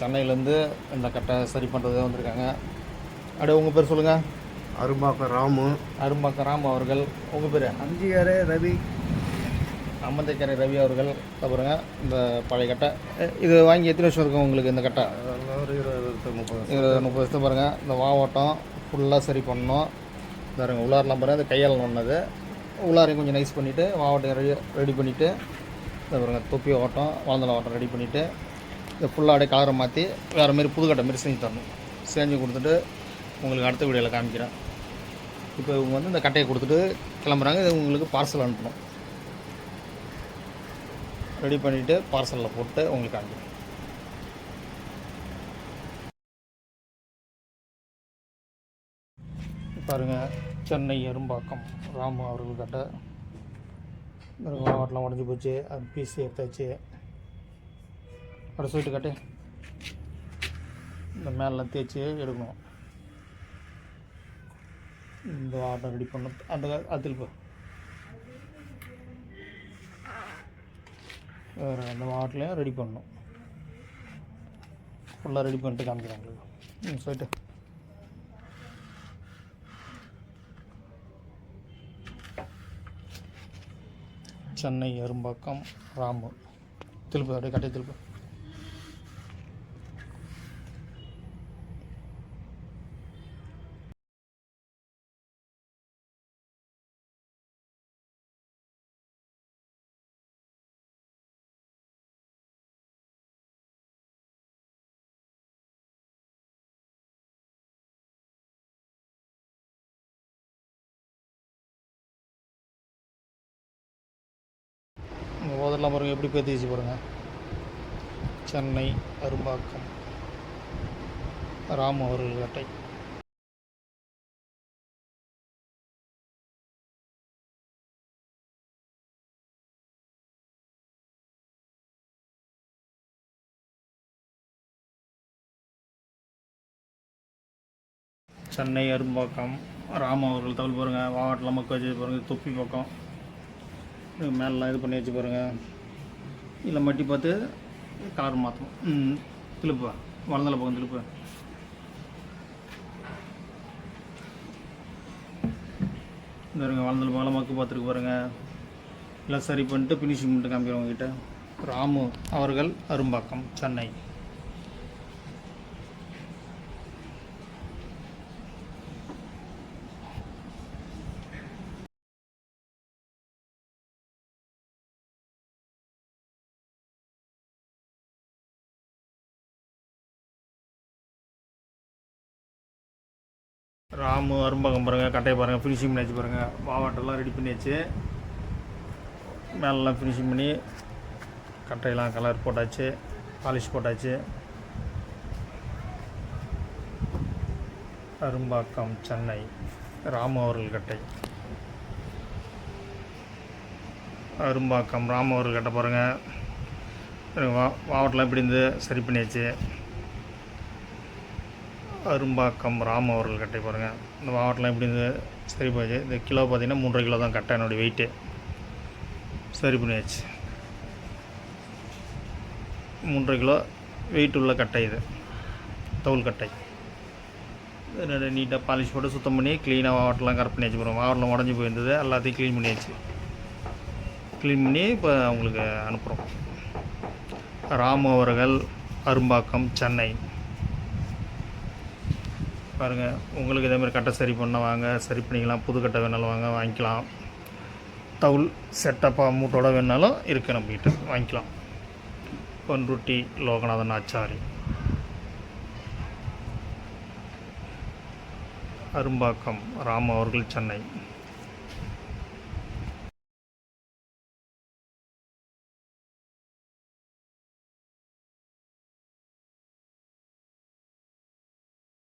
சென்னையிலேருந்து இந்த கட்டை சரி பண்ணுறது வந்திருக்காங்க. அப்படியே உங்கள் பேர் சொல்லுங்கள் அரும்பாக்கம் ராமு. அரும்பாக்கம் ராம் அவர்கள். உங்கள் பேர்? அஞ்சியாரே ரவி. அம்மந்தைக்கரை ரவி அவர்கள். பாருங்க இந்த பழைய கட்டை. இது வாங்கி எத்தனை வருஷம் இருக்கும் உங்களுக்கு இந்த கட்டை? ஒரு இருபது முப்பது இருபது முப்பது வருஷம் பாருங்கள் இந்த வாவட்டம் ஃபுல்லாக சரி பண்ணணும். பாருங்க உள்ளாரெலாம் பாருங்கள் இந்த கையால் நொன்னது உள்ளாரையும் கொஞ்சம் நைஸ் பண்ணிவிட்டு வாவட்டம் ரெடி ரெடி பண்ணிவிட்டு இந்த பாருங்க தொப்பி ஓட்டம் வளர்ந்தல ஓட்டம் ரெடி பண்ணிவிட்டு இதை ஃபுல்லாக அப்படியே கலரை மாற்றி வேறு மாதிரி புதுக்கட்டை மாரி செஞ்சு தரணும். செஞ்சு கொடுத்துட்டு உங்களுக்கு அடுத்த வீடியோவில் காமிக்கிறேன். இப்போ இவங்க வந்து இந்த கட்டையை கொடுத்துட்டு கிளம்புறாங்க. இது உங்களுக்கு பார்சல் அனுப்பணும். ரெடி பண்ணிவிட்டு பார்சலில் போட்டு உங்களுக்கு காமிக்கிறேன். பாருங்கள் சென்னை எறும்பாக்கம் ராமு அவர்கள் கட்ட. மாவட்டம்லாம் உடஞ்சி போச்சு. அது பீஸ் எடுத்தாச்சு. அப்புறம் ஸ்வீட்டு கட்டு இந்த மேலாம் தேய்ச்சி எடுக்கணும். இந்த ஆட்டம் ரெடி பண்ண அந்த அதில் போ வேறு அந்த வாட்டிலையும் ரெடி பண்ணணும். ஃபுல்லாக ரெடி பண்ணிட்டு காமிக்கிறேன் உங்களுக்கு. ம் சொல்லிட்டு சென்னை எறும்பாக்கம் ராமு திருப்பு அப்படியே கட்டை திருப்பு. பாருங்கள் ஓதெல்லாம் பாருங்கள் எப்படி பேத்திச்சு பாருங்கள் சென்னை அரும்பாக்கம் ராம் அவர்கள் வேட்டை. சென்னை அரும்பாக்கம் ராமு அவர்கள் தகவல் பாருங்கள் வாவாட்டில் மக்கள் வச்சு பாருங்கள் தொப்பி பக்கம். மேலெலாம் இது பண்ணி வச்சு பாருங்கள் இல்லை மட்டி பார்த்து கலர் மாற்றணும். ம் வளர்ந்தல பக்கம் திருப்பு பாருங்க இருங்க வளர்ந்தல பக்கம் மக்கு பார்த்துருக்கு பாருங்கள் எல்லாம் சரி பண்ணிட்டு ஃபினிஷிங் பண்ணிட்டு காமிக்கிறோம் உங்ககிட்ட. ராமு அவர்கள் அரும்பாக்கம் சென்னை. ராமு அரும்பகம் பாருங்கள் கட்டையை பாருங்கள் ஃபினிஷிங் பண்ணாச்சு பாருங்கள் மாவாட்டெல்லாம் ரெடி பண்ணியாச்சு. மேலெலாம் ஃபினிஷிங் பண்ணி கட்டையெல்லாம் கலர் போட்டாச்சு பாலிஷ் போட்டாச்சு. அரும்பாக்கம் சென்னை ராமு அவர்கள் கட்டை. அரும்பாக்கம் ராமு அவர்கள் கட்டை பாருங்கள் வா மாவட்டம்லாம் இப்படி இருந்து சரி பண்ணியாச்சு. அரும்பாக்கம் ராம் அவர்கள் கட்டை பாருங்கள் இந்த மாவட்டம்லாம் எப்படி இருந்து சரி போச்சு. இந்த கிலோ பார்த்தீங்கன்னா மூன்றரை கிலோ தான் கட்டை என்னுடைய வெயிட்டு சரி பண்ணியாச்சு. மூன்றரை கிலோ வெயிட் உள்ள கட்டை இது. தவுள் கட்டை. என்னோட நீட்டாக பாலிஷ் போட்டு சுத்தம் பண்ணி க்ளீனாக மாவட்டம்லாம் கரெக்ட் பண்ணியாச்சு போகிறோம் மாவட்டம் உடஞ்சி போயிருந்தது. எல்லாத்தையும் க்ளீன் பண்ணியாச்சு. க்ளீன் பண்ணி இப்போ அவங்களுக்கு அனுப்புகிறோம் ராமு அவர்கள் அரும்பாக்கம் சென்னை. பாருங்கள் உங்களுக்கு இதேமாதிரி கட்டை சரி பண்ண வாங்க சரி பண்ணிக்கலாம். புது கட்டை வேணாலும் வாங்க வாங்கிக்கலாம். தவுல் செட்டப்பாக மூட்டோட வேணாலும் இருக்குது நம்மகிட்ட வாங்கிக்கலாம். பன்ருட்டி லோகநாதன் ஆச்சாரி. அரும்பாக்கம் ராம் அவர்கள் சென்னை.